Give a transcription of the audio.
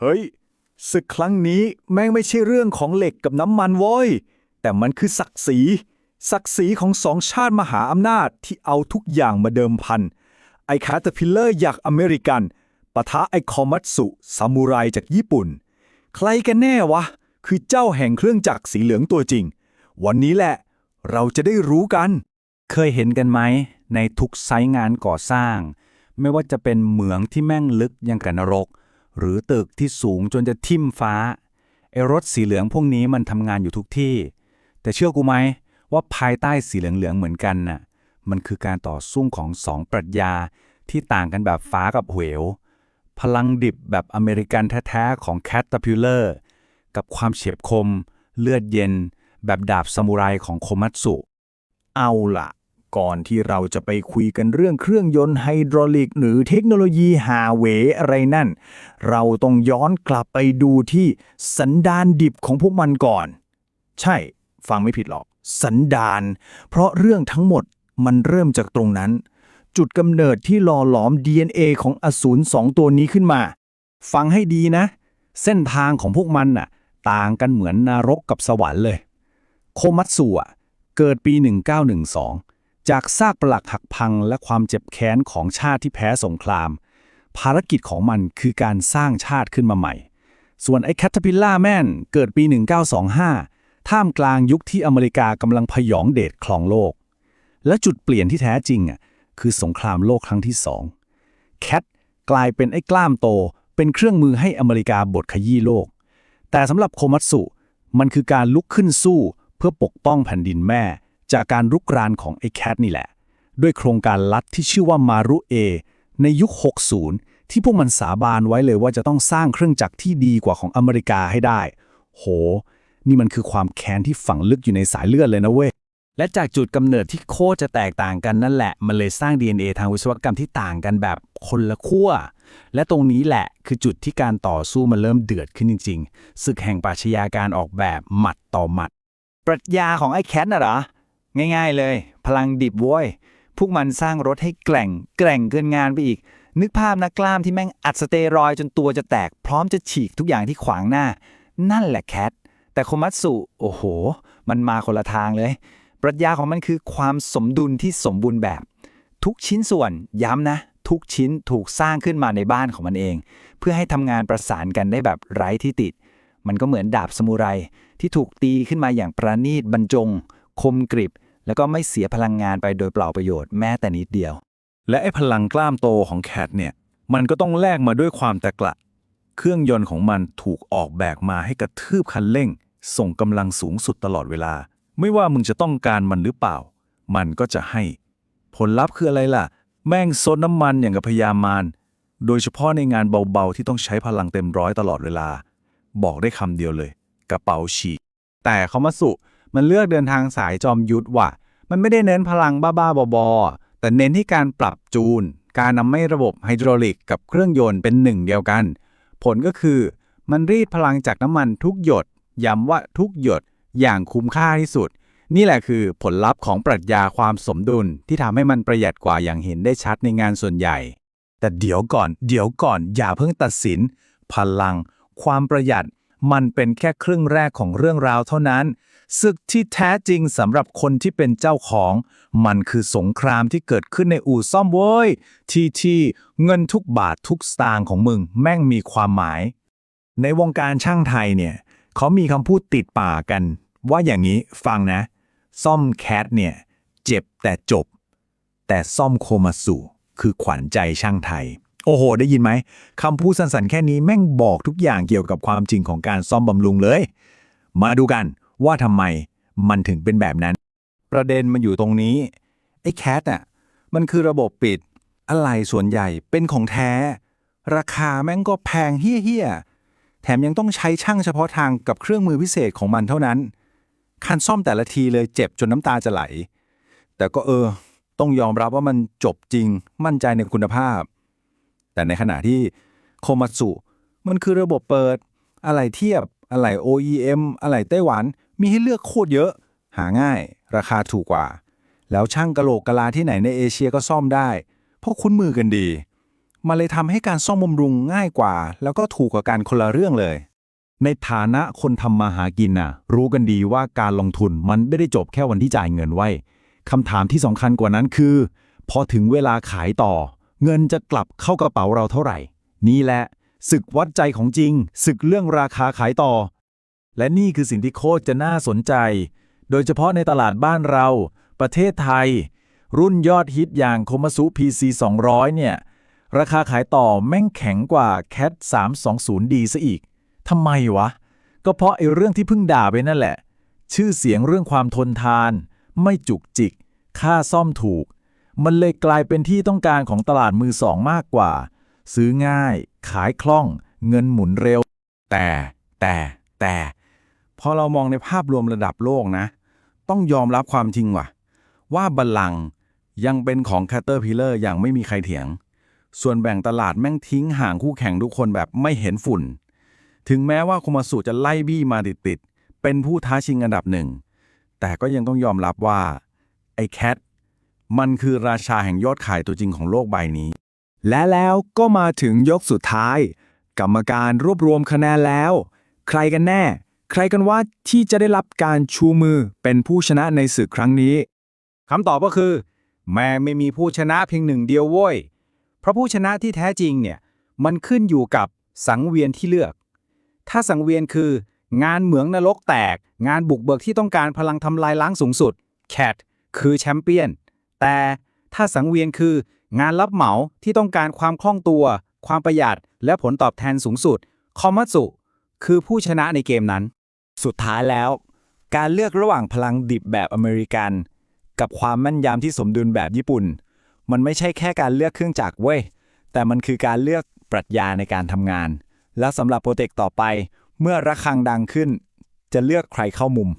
เฮ้ย ศึกครั้งนี้แม่งไม่ใช่เรื่องของเหล็กกับน้ำมันโว้ย แต่มันคือศักดิ์ศรี ศักดิ์ศรีของสองชาติมหาอำนาจที่เอาทุกอย่างมาเดิมพัน ไอคาตาพิลเลอร์อยากอเมริกันปะทะไอคอมัตสุซามูไรจากญี่ปุ่น ใครกันแน่วะ คือเจ้าแห่งเครื่องจักรสีเหลืองตัวจริง วันนี้แหละ เราจะได้รู้กัน เคยเห็นกันไหม ในทุกไซต์งานก่อสร้าง ไม่ว่าจะเป็นเหมืองที่แม่งลึกยังกับนรก หรือตึกที่สูงจนจะทิ่มฟ้าไอรถสีเหลืองพวกนี้มันทำงานอยู่ทุกที่ แต่เชื่อกูไหมว่าภายใต้สีเหลืองๆเหมือนกันน่ะมันคือการต่อสู้ของสองปรัชญาที่ต่างกันแบบฟ้ากับเหว พลังดิบแบบอเมริกันแท้ๆของแคทตาพิลเลอร์กับความเฉียบคม เลือดเย็น แบบดาบซามูไรของโคมัตสุ เอาล่ะ ก่อนที่เราจะไปคุยกันเรื่องเครื่องยนต์ไฮดรอลิก หรือเทคโนโลยีหาเวอะไรนั่น เราต้องย้อนกลับไปดูที่สันดานดิบของพวกมันก่อน ใช่ ฟังไม่ผิดหรอก สันดาน เพราะเรื่องทั้งหมดมันเริ่มจากตรงนั้น จุดกำเนิดที่หล่อหลอม DNA ของอสูรสองตัวนี้ขึ้นมา ฟังให้ดีนะ เส้นทางของพวกมันน่ะ ต่างกันเหมือนนรกกับสวรรค์เลย โคมัตสุอะเกิดปี 1912 จากซากปลักหักพังและความเจ็บแค้นของชาติที่แพ้สงคราม ภารกิจของมันคือการสร้างชาติขึ้นมาใหม่ ส่วนไอ้แคทพิลล่าแมนเกิดปี 1925 ท่ามกลางยุคที่อเมริกากำลังพยองเดชคลองโลก และจุดเปลี่ยนที่แท้จริงอะคือสงครามโลกครั้งที่สองแคทกลายเป็นไอ้กล้ามโต เป็นเครื่องมือให้อเมริกาบดขยี้โลก แต่สำหรับโคมัตสุ มันคือการลุกขึ้นสู้เพื่อปกป้องแผ่นดินแม่ จากการรุกรานของไอ้แคทนี่แหละ ด้วยโครงการลัดที่ชื่อว่ามารุเอในยุค 60 ที่พวกมันสาบานไว้เลยว่าจะต้องสร้างเครื่องจักรที่ดีกว่าของอเมริกาให้ได้ โห นี่มันคือความแค้นที่ฝังลึกอยู่ในสายเลือดเลยนะเว้ย และจากจุดกำเนิดที่โคตรจะแตกต่างกันนั่นแหละ มันเลยสร้าง DNA ทางวิศวกรรมที่ต่างกันแบบคนละขั้ว และตรงนี้แหละคือจุดที่การต่อสู้มันเริ่มเดือดขึ้นจริง ๆ ศึกแห่งปราชญาการออกแบบหมัดต่อหมัด ปรัชญาของไอ้แคทน่ะเหรอ ง่ายๆเลย พลังดิบโว้ยพวกมันสร้างรถให้แกร่ง แกร่งเกินงานไปอีก นึกภาพนักกล้ามที่แม่งอัดสเตียรอยจนตัวจะแตก พร้อมจะฉีกทุกอย่างที่ขวางหน้า นั่นแหละแคท แต่โคมัตสุโอ้โห มันมาคนละทางเลย ปรัชญาของมันคือความสมดุลที่สมบูรณ์แบบ ทุกชิ้นส่วนย้ำนะ ทุกชิ้นถูกสร้างขึ้นมาในบ้านของมันเอง เพื่อให้ทำงานประสานกันได้แบบไร้ที่ติด มันก็เหมือนดาบสมุไรที่ถูกตีขึ้นมาอย่างประณีตบรรจง คมกริบ แล้วก็ไม่เสียพลังงานไปโดยเปล่าประโยชน์แม้แต่นิดเดียว และไอ้พลังกล้ามโตของแคทเนี่ย มันก็ต้องแลกมาด้วยความตะกละ เครื่องยนต์ของมันถูกออกแบบมาให้กระทืบคันเร่ง ส่งกำลังสูงสุดตลอดเวลา ไม่ว่ามึงจะต้องการมันหรือเปล่า มันก็จะให้ ผลลัพธ์คืออะไรล่ะ แม่งซดน้ำมันอย่างกับพยามารโดยเฉพาะในงานเบาๆที่ต้องใช้พลังเต็มร้อยตลอดเวลา บอกได้คำเดียวเลย กระเป๋าฉีกแต่เขามาสุ มันเลือกเดินทางสายจอมยุทธว่ะ มันไม่ได้เน้นพลังบ้าๆบอๆแต่เน้นที่การปรับจูน การนำให้ระบบไฮดรอลิกกับเครื่องยนต์เป็นหนึ่งเดียวกัน ผลก็คือ มันรีดพลังจากน้ำมันทุกหยด ย้ำว่าทุกหยดอย่างคุ้มค่าที่สุด นี่แหละคือผลลัพธ์ของปรัชญาความสมดุลที่ทำให้มันประหยัดกว่าอย่างเห็นได้ชัดในงานส่วนใหญ่ แต่เดี๋ยวก่อน เดี๋ยวก่อน อย่าเพิ่งตัดสิน พลัง ความประหยัด มันเป็นแค่ครึ่งแรกของเรื่องราวเท่านั้น ศึกที่แท้จริงสำหรับคนที่เป็นเจ้าของ มันคือสงครามที่เกิดขึ้นในอู่ซ่อมเว้ย ที่ที่เงินทุกบาททุกสตางค์ของมึงแม่งมีความหมาย ในวงการช่างไทยเนี่ย เขามีคำพูดติดปากกัน ว่าอย่างนี้ฟังนะ ซ่อมแคทเนี่ย เจ็บแต่จบ แต่ซ่อมโคมาสุคือขวัญใจช่างไทย โอ้โห ได้ยินไหมคำพูดสั้นๆแค่นี้แม่งบอกทุกอย่างเกี่ยวกับความจริงของการซ่อมบำรุงเลย มาดูกัน ว่าทำไมมันถึงเป็นแบบนั้น ประเด็นมันอยู่ตรงนี้ ไอ้แคทอะมันคือระบบปิด อะไรส่วนใหญ่เป็นของแท้ ราคาแม่งก็แพงเฮี้ยๆ แถมยังต้องใช้ช่างเฉพาะทางกับเครื่องมือพิเศษของมันเท่านั้นคันซ่อมแต่ละทีเลยเจ็บจนน้ำตาจะไหล แต่ก็เออ ต้องยอมรับว่ามันจบจริง มั่นใจในคุณภาพ แต่ในขณะที่โคมัตสุมันคือระบบเปิด อะไรเทียบ อะไร OEM อะไรไต้หวัน มีให้เลือกโคตรเยอะ หาง่าย ราคาถูกกว่า แล้วช่างกะโหลกกะลาที่ไหนในเอเชียก็ซ่อมได้ เพราะคุ้นมือกันดี มันเลยทำให้การซ่อมบำรุงง่ายกว่า แล้วก็ถูกกว่าการคนละเรื่องเลย ในฐานะคนทำมาหากินน่ะ รู้กันดีว่าการลงทุนมันไม่ได้จบแค่วันที่จ่ายเงินไว้คำถามที่สำคัญกว่านั้นคือ พอถึงเวลาขายต่อ เงินจะกลับเข้ากระเป๋าเราเท่าไหร่ นี่แหละศึกวัดใจของจริงศึกเรื่องราคาขายต่อ และนี่คือสิ่งที่โคตรจะน่าสนใจ โดยเฉพาะในตลาดบ้านเรา ประเทศไทย รุ่นยอดฮิตอย่างโคมาสุ PC 200 เนี่ย ราคาขายต่อแม่งแข็งกว่า CAT 320D ซะอีก ทำไมวะ ก็เพราะไอ้เรื่องที่เพิ่งด่าไปนั่นแหละ ชื่อเสียงเรื่องความทนทาน ไม่จุกจิก ค่าซ่อมถูก มันเลยกลายเป็นที่ต้องการของตลาดมือสองมากกว่า ซื้อง่าย ขายคล่อง เงินหมุนเร็ว แต่ แต่ แต่ พอเรามองในภาพรวมระดับโลกนะ ต้องยอมรับความจริงว่ะ ว่าบัลลังก์ยังเป็นของ Caterpillar อย่างไม่มีใครเถียง ส่วนแบ่งตลาดแม่งทิ้งห่างคู่แข่งทุกคนแบบไม่เห็นฝุ่น ถึงแม้ว่าคุมาสุจะไล่บี้มาติดๆเป็นผู้ท้าชิงอันดับหนึ่ง แต่ก็ยังต้องยอมรับว่าไอ้แคทมันคือราชาแห่งยอดขายตัวจริงของโลกใบนี้ และแล้วก็มาถึงยกสุดท้าย กรรมการรวบรวมคะแนนแล้ว ใครกันแน่ ใครกันว่าที่จะได้รับการชูมือเป็นผู้ชนะในศึกครั้งนี้ คำตอบก็คือ แม่ไม่มีผู้ชนะเพียงหนึ่งเดียวโว้ย เพราะผู้ชนะที่แท้จริงเนี่ย มันขึ้นอยู่กับสังเวียนที่เลือก ถ้าสังเวียนคือ งานเหมืองนรกแตก งานบุกเบิกที่ต้องการพลังทำลายล้างสูงสุด CAT คือแชมเปี้ยน แต่ถ้าสังเวียนคืองานรับเหมาที่ต้องการความคล่องตัว ความประหยัด และผลตอบแทนสูงสุด คอมัตสุ คือผู้ชนะในเกมนั้น สุดท้ายแล้ว การเลือกระหว่างพลังดิบแบบอเมริกัน กับความแม่นยำที่สมดุลแบบญี่ปุ่น มันไม่ใช่แค่การเลือกเครื่องจักรเว้ย แต่มันคือการเลือกปรัชญาในการทำงาน และสำหรับโปรเจกต์ต่อไป เมื่อระฆังดังขึ้น จะเลือกใครเข้ามุม